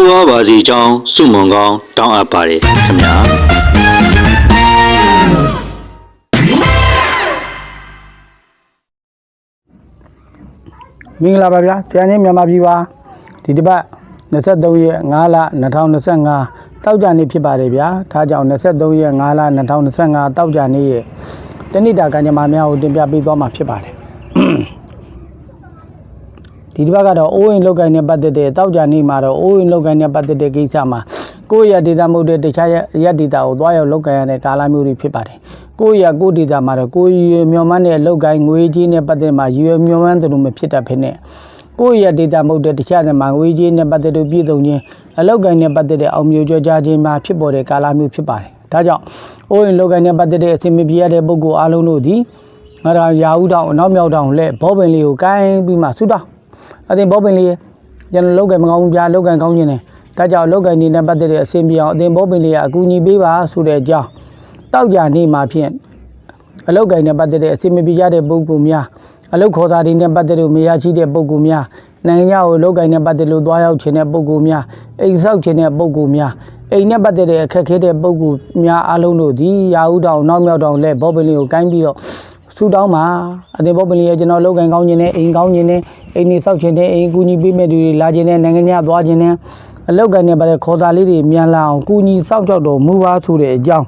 တိုးဝါပါစီကြောင်းစုမုံကောင်းတောင်းအပ်ပါတယ်ခင်ဗျာမင်္ဂလာပါဗျာဆရာကြီးမြန်မာပြည်ပါဒီတစ်ပတ်23ရက်5လ2025တောက်ကြနေ့ဖြစ်ပါတယ်ဗျာဒါကြောင့်23ရက်5လ2025တောက်ကြနေ့ရဲ့တဏိတာကံကြမ္မာများကိုတင်ပြပေးသွားမှာဖြစ်ပါတယ် ဒီတစ်ပတ်ကတော့အိုးရင်လောက်ကိုင်းနဲ့ပတ်သက်တဲ့တောက်ကြနေ့မှာတော့အိုးရင်လောက်ကိုင်းနဲ့ပတ်သက်တဲ့ကိစ္စမှာကိုယ့်ရဲ့ဒေတာမဟုတ်တဲ့တခြားရက်ဒေတာကိုသွားရောက်လောက်ကိုင်းရတဲ့ကာလမျိုးတွေဖြစ်ပါတယ်ကိုယ့်ရဲ့ကိုယ့်ဒေတာမှာတော့ကိုယ်ရည်မျောမှန်းတဲ့လောက်ကိုင်းငွေကြီးနဲ့ပတ်သက်မှာရည်မျောမှန်းသလိုမဖြစ်တတ်ဖြစ်နေကိုယ့်ရဲ့ data မဟုတ်တဲ့တခြားတဲ့မှာငွေကြေးနဲ့ပတ်သက်တဲ့ပြည်စုံခြင်းအလောက်ကိုင်းနဲ့ပတ်သက်တဲ့အောင်မျိုးကြောကြားခြင်းမှာဖြစ်ပေါ်တဲ့ကာလမျိုးဖြစ်ပါတယ်။ဒါကြောင့်အိုးရင်လောက်ကိုင်းနဲ့ပတ်သက်တဲ့အစီအမပြေရတဲ့ပုဂ္ဂိုလ်အားလုံးတို့သည်ငါရာရာဟုတောင်အနောက်မြောက်တောင်လက်ဘောပင်လေးကိုကိုင်းပြီးမှဆူတောင်း အသင်ဘောပင်လေးကျွန်တော်လောက်ကိုင်းမကောင်းဘူးပြလောက်ကိုင်းကောင်းခြင်းနဲ့ဒါကြောင့်လောက်ကိုင်းနေနဲ့ပတ်သက်တဲ့အစီအပြေအောင်အသင်ဘောပင်လေးကအကူအညီပေးပါဆိုတဲ့အကြောင်းတောက်ကြနေမှာဖြင့်အလောက်ကိုင်းနဲ့ပတ်သက်တဲ့အစီအမပြေကြတဲ့ပုဂ္ဂိုလ်များအလောက်ခေါ်တာတွေနဲ့ပတ်သက်လို့မရရှိတဲ့ပုဂ္ဂိုလ်များနိုင်ငံခြားကိုလောက်ကိုင်းနဲ့ပတ်သက်လို့သွားရောက်ခြင်းတဲ့ပုဂ္ဂိုလ်များအိမ်ဆောက်ခြင်းတဲ့ပုဂ္ဂိုလ်များအိမ်နဲ့ပတ်သက်တဲ့အခက်အခဲတဲ့ပုဂ္ဂိုလ်များအားလုံးတို့ဒီရာဟုတောင်နောက်မြောက်တောင်လက်ဘောပင်လေးကိုကိုင်းပြီးတော့ ဆူတောင်းပါအတင်ဘောပင်လေးရဲ့ကျွန်တော်လောက်ကိုင်းကောင်းခြင်းနဲ့အိမ်ကောင်းခြင်းနဲ့အိမ်နေဆောက်ခြင်းနဲ့အိမ်ကူညီပေးမဲ့သူတွေလာခြင်းနဲ့နိုင်ငံခြားသွားခြင်းနဲ့အလောက်ကိုင်းနဲ့ပတ်သက်ခေါ်တာလေးတွေမြန်လာအောင်ကူညီစောင့်ရှောက်တော်မူပါဆိုတဲ့အကြောင်း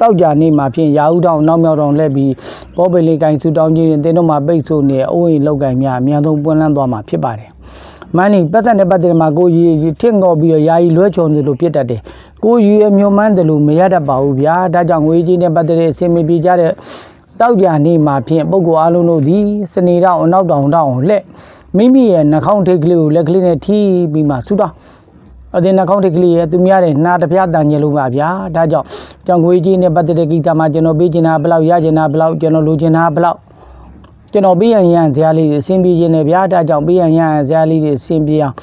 တောက်ကြနေမှာဖြင့်ရာဟုတောင်နောက်မြောက်တောင်လက်ပြီးဘောပင်လေးကိုင်းဆူတောင်းခြင်းရင်တင်းတို့မှာပိတ်ဆို့နေအိုးအိမ်လောက်ကိုင်းများအများဆုံးပွင့်လန်းသွားမှာဖြစ်ပါတယ်။မန်းနီပတ်သက်တဲ့ပတ်သက်မှာကိုရီထင့်ငေါ်ပြီးတော့ယာယီလွှဲချုံတယ်လို့ဖြစ်တတ်တယ်။ကိုရီအမျိုးမှန်းတယ်လို့မရတတ်ပါဘူးဗျာ။ဒါကြောင့်ငွေကြီးနဲ့ပတ်သက်တဲ့အစီအမပြေကြတဲ့ တောက်ကြနေမှာဖြင့်ပုဂ္ဂိုလ်အလုံးတို့သည်စနေတော့အနောက်တောင်တောင်လက်မိမိရဲ့နှာခေါင်းထိတ်ကလေးကိုလက်ကလေးနဲ့ထိပြီးမှဆူတောင်းအတင်နှာခေါင်းထိတ်ကလေးရဲ့သူများတဲ့နှာတစ်ပြားတန်ညလုံးပါဗျာဒါကြောင့်ကြောင့်ငွေကြီးနဲ့ပတ်သက်တဲ့ကိစ္စမှာကျွန်တော်ပေးချင်တာဘယ်လောက်ရချင်တာဘယ်လောက်ကျွန်တော်လိုချင်တာဘယ်လောက်ကျွန်တော်ပေးရန်ရန်ဇာတ်လေးတွေအဆင်ပြေခြင်းနဲ့ဗျာဒါကြောင့်ပေးရန်ရန်ဇာတ်လေးတွေအဆင်ပြေအောင်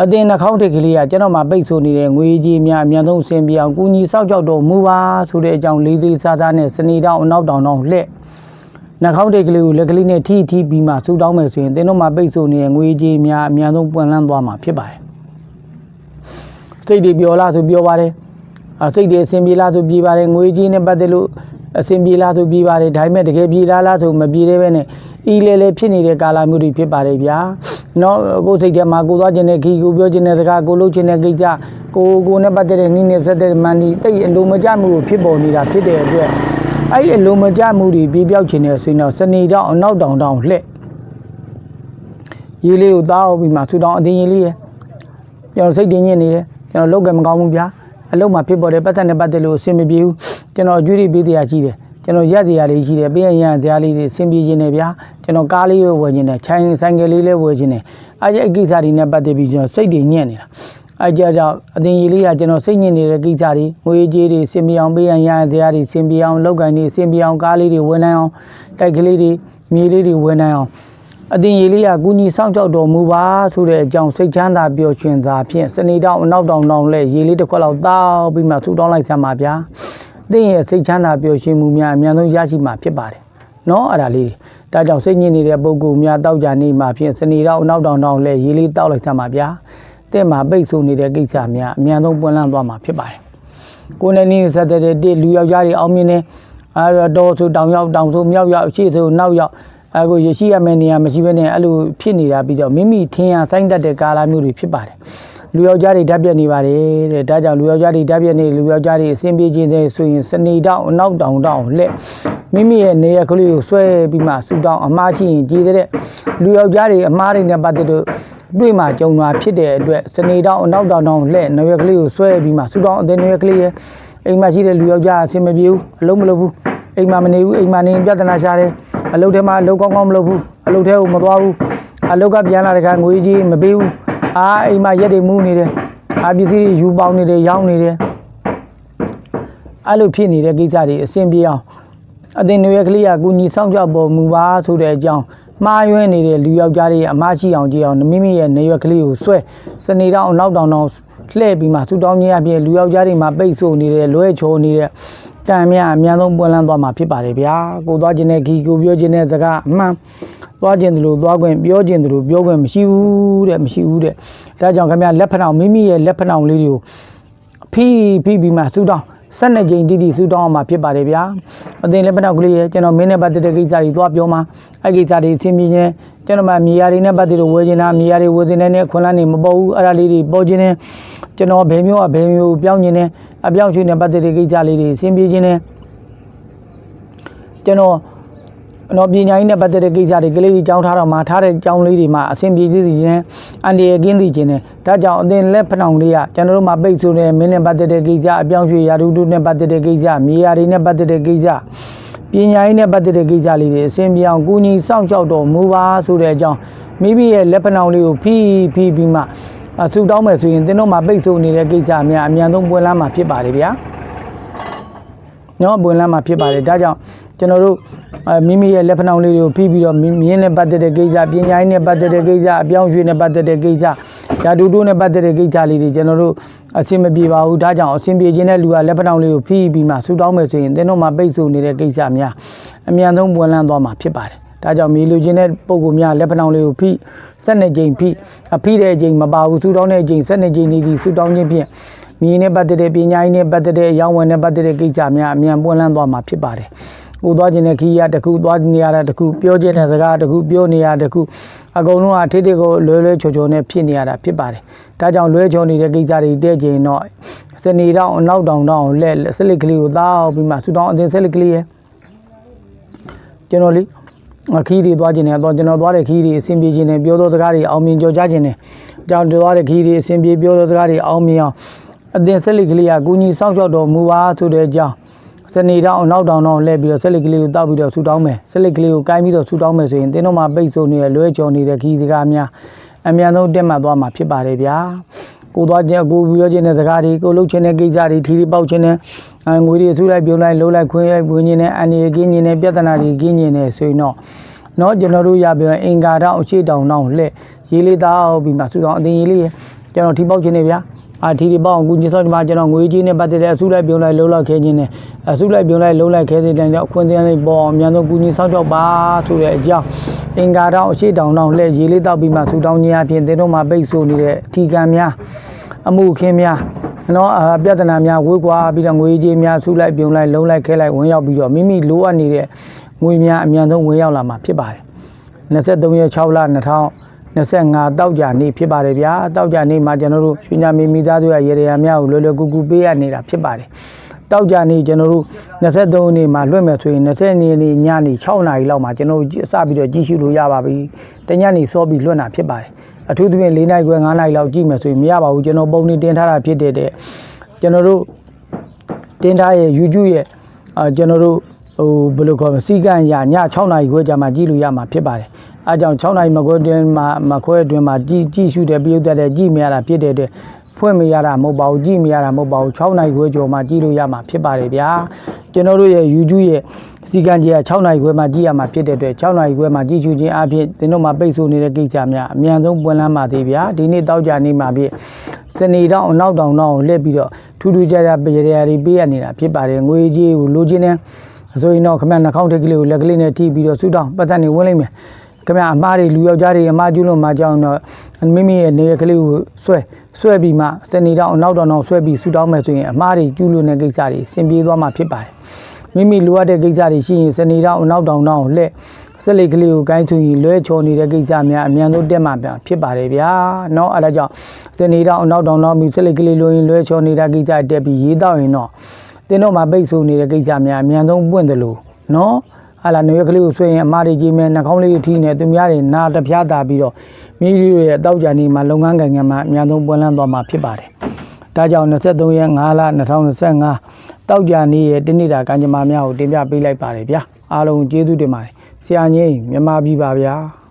အတင်နှာခေါင်းထိတ်ကလေးကကျွန်တော်မှာပိတ်ဆို့နေတဲ့ငွေကြီးများအများဆုံးအဆင်ပြေအောင်ကူညီစောင့်ကြောက်တော်မူပါဆိုတဲ့အကြောင်းလေးသေးစားစားနဲ့စနေတောင်အနောက်တောင်တောင်လှည့်နှာခေါင်းထိတ်ကလေးကိုလက်ကလေးနဲ့ထိထိပြီးမှဆူတောင်းမယ်ဆိုရင်သင်တို့မှာပိတ်ဆို့နေတဲ့ငွေကြီးများအများဆုံးပွင့်လန်းသွားမှာဖြစ်ပါတယ်စိတ်တွေပျော်လားဆိုပျော်ပါတယ်အစိတ်တွေအဆင်ပြေလားဆိုပြေပါတယ်ငွေကြီးနဲ့ပတ်သက်လို့အဆင်ပြေလားဆိုပြေပါတယ်ဒါပေမဲ့တကယ်ပြေလားလားဆိုမပြေသေးပဲနဲ့ ဤလေလေဖြစ်နေတဲ့ကာလမျိုးတွေဖြစ်ပါတယ်ဗျာနော်ကိုယ်စိတ်ထဲမှာကိုယ်သွားခြင်းနဲ့ခီကိုပြောခြင်းနဲ့စကားကိုလုပ်ခြင်းနဲ့ကိစ္စကိုကိုနဲ့ပတ်သက်တဲ့နိနဲ့ဆက်တဲ့မန်ဒီတိတ်အလိုမကျမှုကိုဖြစ်ပေါ်နေတာဖြစ်တဲ့အတွက်အဲ့ဒီအလိုမကျမှုတွေပြေပြောက်ခြင်းနဲ့ဆိုရင်တော့စနေတော့အနောက်တောင်တောင်လှက်ရေးလေးကိုတောင်းပြီးမှဆူတောင်းအတင်းရေးလေးရယ်ကျွန်တော်စိတ်တင်းညစ်နေတယ်ကျွန်တော်လောက်ကမကောင်းဘူးဗျာအလုံးမှာဖြစ်ပေါ်တဲ့ပတ်သက်နဲ့ပတ်သက်လို့အဆင်မပြေဘူးကျွန်တော်အကျွေးတွေပေးတရားရှိတယ် ကျွန်တော်ရက်တရားလေးရှိတယ်ပေးရရဇာလေးတွေအဆင်ပြေခြင်းနဲ့ဗျာကျွန်တော်ကားလေးကိုဝယ်ခြင်းနဲ့ခြိုင်းဆိုင်ကယ်လေးလည်းဝယ်ခြင်းနဲ့အဲ့ဒီအကိစ္စတွေနဲ့ပတ်သက်ပြီးကျွန်တော်စိတ်တွေညစ်နေတာအဲ့ကြကြောင့်အတင်ကြီးလေးကကျွန်တော်စိတ်ညစ်နေတဲ့ကိစ္စတွေငွေကြေးတွေစင်ပြေအောင်ပေးရရဇာတွေစင်ပြေအောင်လောက်ကန်တွေစင်ပြေအောင်ကားလေးတွေဝယ်နိုင်အောင်တိုက်ကလေးတွေမြေလေးတွေဝယ်နိုင်အောင်အတင်ရေလေးကကုညီစောင့်ကြောက်တော်မူပါဆိုတဲ့အကြောင်းစိတ်ချမ်းသာပျော်ရွှင်သာဖြင့်စနေတောင်အနောက်တောင်တောင်လဲရေလေးတစ်ခွက်လောက်တောက်ပြီးမှဆူတောင်းလိုက်စမ်းပါဗျာ။ သင်ရဲ့စိတ်ချမ်းသာပျော်ရွှင်မှုများအများဆုံးရရှိမှာဖြစ်ပါတယ်။နော်အဲ့ဒါလေးတွေဒါကြောင့်စိတ်ညစ်နေတဲ့ပုဂ္ဂိုလ်များတောက်ကြနေမှာဖြင့်စနေတောင်အနောက်တောင်တောင်လဲရေလေးတောက်လိုက်စမ်းပါဗျာ။တဲ့မှာပိတ်ဆို့နေတဲ့ကိစ္စများအများဆုံးပွင့်လန်းသွားမှာဖြစ်ပါတယ်။ကိုယ်နဲ့နည်းဆက်တဲ့တစ်လူယောက်ျားတွေအောင်မြင်နေအဲတော့ဆိုတောင်ရောက်တောင်ဆိုမြောက်ရောက်အရှိဆိုနောက်ရောက်အဲကိုရရှိရမယ့်နေရာမရှိဘဲနဲ့အဲ့လိုဖြစ်နေတာပြီးတော့မိမိထင်ရဆိုင်တတ်တဲ့ကာလမျိုးတွေဖြစ်ပါတယ် လူယောက်ျားတွေဓာတ်ပြက်နေပါတယ်တဲ့ဒါကြောင့်လူယောက်ျားတွေဓာတ်ပြက်နေလူယောက်ျားတွေအစဉ်ပြေခြင်းတဲ့ဆိုရင်စနေတောင်အနောက်တောင်တောင်လက်မိမိရဲ့နေရကလေးကိုဆွဲပြီးမှဆူတောင်းအမှားရှိရင်ကြည်တဲ့လူယောက်ျားတွေအမှားတွေနဲ့ပတ်သက်လို့တွေ့မှကြုံတာဖြစ်တဲ့အတွက်စနေတောင်အနောက်တောင်တောင်လက်နေရကလေးကိုဆွဲပြီးမှဆူတောင်းအတဲ့နေရကလေးရဲ့အိမ်မှာရှိတဲ့လူယောက်ျားအဆင်မပြေဘူးအလုံးမလုပ်ဘူးအိမ်မှာမနေဘူးအိမ်မှာနေရင်ပြဿနာရှာတယ်အလုပ်ထဲမှာအလုပ်ကောင်းကောင်းမလုပ်ဘူးအလုပ်ထဲကိုမသွားဘူးအလုပ်ကပြန်လာတဲ့ခါငွေကြီးမပေးဘူး အာအိမ်မှာရက်တွေမူးနေတယ်အာပစ္စည်းတွေယူပေါင်းနေတယ်ရောင်းနေတယ်အဲ့လိုဖြစ်နေတဲ့ကိစ္စတွေအဆင်ပြေအောင်အသင်တွေကလေးကကုညီဆောင်ကြပေါ်မူပါဆိုတဲ့အကြောင်းမှားယွင်းနေတဲ့လူယောက်ျားတွေအမားရှိအောင်ကြည့်အောင်မိမိရဲ့နေရွက်ကလေးကိုဆွဲစနေတောင်အနောက်တောင်တောင်လှည့်ပြီးမှဆူတောင်းခြင်းအပြင်လူယောက်ျားတွေမှာပိတ်ဆို့နေတဲ့လွဲချောနေတဲ့ ကံမြအများဆုံးပွင့်လန်းသွားမှာဖြစ်ပါတယ်ဗျာကိုသွားခြင်းနဲ့ခီကိုပြောခြင်းနဲ့စကားအမှန်သွားခြင်းတလို့သွားခွင့်ပြောခြင်းတလို့ပြောခွင့်မရှိဘူးတဲ့မရှိဘူးတဲ့ဒါကြောင့်ခင်ဗျာလက်ဖက်အောင်မိမိရဲ့လက်ဖက်အောင်လေးတွေကိုဖိဖိပြီးမှစူတောင်းဆက်နှစ်ကြိမ်တိတိစူတောင်းအောင်မှာဖြစ်ပါတယ်ဗျာအသင်လက်ဖက်အောင်ကလေးရဲ့ကျွန်တော်မင်းနဲ့ပတ်သက်တဲ့ကိစ္စတွေသွားပြောမှာအဲ့ကိစ္စတွေသင်ပြင်းချင်းကျွန်တော်မှမြေယာတွေနဲ့ပတ်သက်လို့ဝယ်နေတာမြေယာတွေဝယ်နေတဲ့ခွန်လန်းနေမပေါ်ဘူးအဲ့ဒါလေးတွေပေါ်ခြင်းနဲ့ကျွန်တော်ဘယ်မျိုးကဘယ်မျိုးပြောင်းခြင်းနဲ့ အပြောင်းရွှေ့နဲ့ပတ်သက်တဲ့ကိစ္စလေးတွေသင်ပြခြင်းနဲ့ကျွန်တော်နော်ပညာရေးနဲ့ပတ်သက်တဲ့ကိစ္စတွေကလေးကြီးကြောင်းထားတော့မှထားတဲ့ကြောင်းလေးတွေမှာအဆင်ပြေစေခြင်းအန်ဒီရကင်းသိခြင်းနဲ့ဒါကြောင့်အသင်လက်ဖဏောင်လေးကကျွန်တော်တို့မှာပိတ်ဆိုတဲ့မင်းနဲ့ပတ်သက်တဲ့ကိစ္စအပြောင်းရွှေ့ရာထူးတုနဲ့ပတ်သက်တဲ့ကိစ္စမြေယာတွေနဲ့ပတ်သက်တဲ့ကိစ္စပညာရေးနဲ့ပတ်သက်တဲ့ကိစ္စလေးတွေအဆင်ပြေအောင်ကူညီစောင့်ရှောက်တော်မူပါဆိုတဲ့အကြောင်းမိမိရဲ့လက်ဖဏောင်လေးကိုဖိဖိပြီးမှအ ဆူတောင်းမယ်ဆိုရင်သင်တို့မှာပိတ်ဆိုနေတဲ့ကိစ္စအများအမြန်ဆုံးပွင့်လန်းမှာဖြစ်ပါလေဗျာနော်ပွင့်လန်းမှာဖြစ်ပါတယ်ဒါကြောင့်ကျွန်တော်တို့အဲမိမိရဲ့လက်ဖဏောင်လေးတွေကိုဖိပြီးတော့မြင်းမြင်းနဲ့ပတ်သက်တဲ့ကိစ္စပညာရေးနဲ့ပတ်သက်တဲ့ကိစ္စအပြောင်းအရွှေ့နဲ့ပတ်သက်တဲ့ကိစ္စယာတူတူနဲ့ပတ်သက်တဲ့ကိစ္စလေးတွေကျွန်တော်တို့အဆင်မပြေပါဘူးဒါကြောင့်အဆင်ပြေခြင်းတဲ့လူကလက်ဖဏောင်လေးကိုဖိပြီးမှဆူတောင်းမယ်ဆိုရင်သင်တို့မှာပိတ်ဆို့နေတဲ့ကိစ္စများအမြန်ဆုံးပွင့်လန်းသွားမှာဖြစ်ပါတယ်ဒါကြောင့်မြေလူချင်းတဲ့ပုံကူများလက်ဖဏောင်လေးကိုဖိ ဆက်နေချိန်ဖိအဖိတဲ့အချိန်မပါဘူးဆူတောင်းတဲ့အချိန်ဆက်နေချိန်နေဒီဆူတောင်းခြင်းဖြင့်မြင်းနဲ့ပတ်သက်တဲ့ပညာရေးနဲ့ပတ်သက်တဲ့အရောင်းဝယ်နဲ့ပတ်သက်တဲ့ကိစ္စများအမြန်ပွင့်လန်းသွားမှာဖြစ်ပါတယ်။ကိုသွားခြင်းတဲ့ခီးရတစ်ခုသွားနေရတာတစ်ခုပြောခြင်းတဲ့စကားတစ်ခုပြောနေရတာတစ်ခုအကုန်လုံးအထိတ်ထိတ်ကိုလွဲလွဲချော်ချော်နဲ့ဖြစ်နေရတာဖြစ်ပါတယ်။ဒါကြောင့်လွဲချော်နေတဲ့ကိစ္စတွေတဲ့ခြင်းတော့စနေတောင်အနောက်တောင်တောင်လက်ဆက်လစ်ကလေးကိုတောက်ပြီးမှဆူတောင်းအသင်ဆက်လစ်ကလေးရဲ့ကျွန်တော်လေး ခီးတွေသွားခြင်းနဲ့တော့ကျွန်တော်သွားတဲ့ခီးတွေအဆင်ပြေခြင်းနဲ့ပြောသောစကားတွေအောင်မြင်ကြော်ကြခြင်းနဲ့ကြောင့်သွားတဲ့ခီးတွေအဆင်ပြေပြောသောစကားတွေအောင်မြင်အောင်အသင်ဆက်လစ်ကလေးကကူညီစောင့်ရှောက်တော်မူပါဆိုတဲ့အကြောင်းစနေတောင်အနောက်တောင်တော့လှည့်ပြီးတော့ဆက်လစ်ကလေးကိုတောက်ပြီးတော့ဆူတောင်းမယ်ဆက်လစ်ကလေးကိုကိုင်းပြီးတော့ဆူတောင်းမယ်ဆိုရင်တင်းတော့မှပိတ်ဆို့နေတဲ့လွဲချော်နေတဲ့ခီးစကားများအမြန်ဆုံးတက်မှတ်သွားမှာဖြစ်ပါတယ်ဗျာ ကိုသွားခြင်းကိုပြောခြင်းတဲ့စကားတွေကိုလှုပ်ခြင်းတဲ့ကိစ္စတွေထီထီပေါက်ခြင်းတဲ့ငွေတွေဆူလိုက်ပြုံးလိုက်လှုပ်လိုက်ခွင်းရိုက်ဝင်ခြင်းတဲ့အန္တရာယ်ကင်းခြင်းတဲ့ပြဿနာတွေကင်းခြင်းတဲ့ဆိုရင်တော့နော်ကျွန်တော်တို့ရပြန်အင်္ဂါတော့အရှိတောင်တော့လှည့်ရေးလေးသားအောင်ပြီးမှဆူတော်အတင်ရေးလေးကျွန်တော်ထီပေါက်ခြင်းနေဗျာ။ အာထီဒီပေါ့ကူညီဆော့ဒီမှာကျွန်တော်ငွေကြီးနဲ့ပတ်သက်တဲ့အစုလိုက်ပြုံးလိုက်လှုပ်လိုက်ခဲခြင်းနဲ့အစုလိုက်ပြုံးလိုက်လှုပ်လိုက်ခဲတဲ့တိုင်တော့အခွင့်အရေးလေးပေါ်အောင်အများဆုံးကူညီဆော့ကြောက်ပါဆိုတဲ့အကြောင်းအင်္ဂါတောင်အရှိတောင်တောင်လှည့်ရေးလေးတောက်ပြီးမှဆူတောင်းခြင်းအပြင်သင်တို့မှာပိတ်ဆို့နေတဲ့ထီကံများအမှုခင်းများနော်အပြဿနာများဝေးကွာပြီးတော့ငွေကြီးများဆူလိုက်ပြုံးလိုက်လှုပ်လိုက်ခဲလိုက်ဝင်ရောက်ပြီးတော့မိမိလိုအပ်နေတဲ့ငွေများအများဆုံးဝင်ရောက်လာမှာဖြစ်ပါတယ်23ရက်6လ 2025တောက်ကြနေ့ဖြစ်ပါတယ်ဗျာတောက်ကြနေ့မှာကျွန်တော်တို့ရွှေညမီမိသားစုရဲ့ရေရရာများကိုလွယ်လွယ်ကူကူပေးရနေတာဖြစ်ပါတယ်တောက်ကြနေ့ကျွန်တော်တို့23နေ့မှာလွှင့်မယ်ဆိုရင်20နေ့နေ့ညနေ6နာရီလောက်မှာကျွန်တော်တို့အစပြီးတော့ကြည့်ရှုလို့ရပါပြီတညနေစောပြီးလွှင့်တာဖြစ်ပါတယ်အထူးသဖြင့်4နာရီခွဲ5နာရီလောက်ကြည့်မယ်ဆိုရင်မရပါဘူးကျွန်တော်ပုံနေတင်ထားတာဖြစ်တဲ့တဲ့ကျွန်တော်တို့တင်ထားရဲ့ YouTube ရဲ့အာကျွန်တော်တို့ဟိုဘယ်လိုခေါ်မလဲစီကံရည6နာရီခွဲကြာမှကြည့်လို့ရမှာဖြစ်ပါတယ် အဲကြောင့်6နိုင်မခွဲတွင်မှာမခွဲတွင်မှာကြည်ကြည်ရှုတဲ့ပြုတ်တဲ့ကြည်မရတာဖြစ်တဲ့အတွက်ဖွင့်မရတာမဟုတ်ပါဘူးကြည်မရတာမဟုတ်ပါဘူး6နိုင်ခွဲကျော်မှာကြည်လို့ရမှာဖြစ်ပါတယ်ဗျာကျွန်တော်တို့ရဲ့ YouTube ရဲ့စီကံကြီးက6နိုင်ခွဲမှာကြည်ရမှာဖြစ်တဲ့အတွက်6နိုင်ခွဲမှာကြည်ရှုခြင်းအပြင်သင်တို့မှာပိတ်ဆို့နေတဲ့ကိစ္စများအမြန်ဆုံးပွင့်လန်းပါသေးဗျာဒီနေ့တောက်ကြနေမှာဖြစ်စနေတောင်အနောက်တောင်တောင်လက်ပြီးတော့ထူးထူးခြားခြားပြည်ရရာတွေပေးရနေတာဖြစ်ပါတယ်ငွေကြီးကိုလိုချင်တဲ့ဆိုရင်တော့ခမနှာခေါင်းထိပ်ကလေးကိုလက်ကလေးနဲ့ထိပြီးတော့ဆူတောင်းပတ်သက်နေဝင်လိုက်မယ် ခင်ဗျာအမတွေလူယောက်ျားတွေအမကျူးလွန်မှာကြောင်းတော့မိမိရဲ့နေရကလေးကိုဆွဲဆွဲပြီးမှစနေတော့အနောက်တော်တော့ဆွဲပြီးဆူတောင်းမယ်ဆိုရင်အမတွေကျူးလွန်တဲ့ကိစ္စတွေစင်ပြေးသွားမှာဖြစ်ပါတယ်မိမိလိုအပ်တဲ့ကိစ္စတွေရှိရင်စနေတော့အနောက်တော်တော့လှည့်ဆက်လက်ကလေးကိုကိုင်းထူရင်လွဲချော်နေတဲ့ကိစ္စများအမြန်ဆုံးတက်မှာပြန်ဖြစ်ပါတယ်ဗျာ။နော်အဲ့ဒါကြောင့်တင်နေတော့အနောက်တောင်တော့ပြီးဆက်လက်ကလေးလွင်လွဲချော်နေတာကိစ္စတက်ပြီးရေးတော့ရင်တော့တင်းတော့မှာပိတ်ဆိုနေတဲ့ကိစ္စများအမြန်ဆုံးပွင့်တယ်လို့နော်။ ဟာလာနေရကလေးကိုဆွေးရင်အမားတွေကြီးမဲ့နှာခေါင်းလေးထိနေသူများတွေနာတပြားတာပြီးတော့မိမိတို့ရဲ့တောက်ကြနေမှာလုပ်ငန်းကိုင်ငံမှာအများဆုံးပွင့်လန်းသွားမှာဖြစ်ပါတယ်။ဒါကြောင့်23ရက်5လ2025တောက်ကြနေရဲ့တနေ့တာကံကြမ္မာများကိုတင်ပြပေးလိုက်ပါတယ်ဗျာ။အားလုံးကျေးဇူးတင်ပါတယ်။ဆရာကြီးမြန်မာပြည်ပါဗျာ။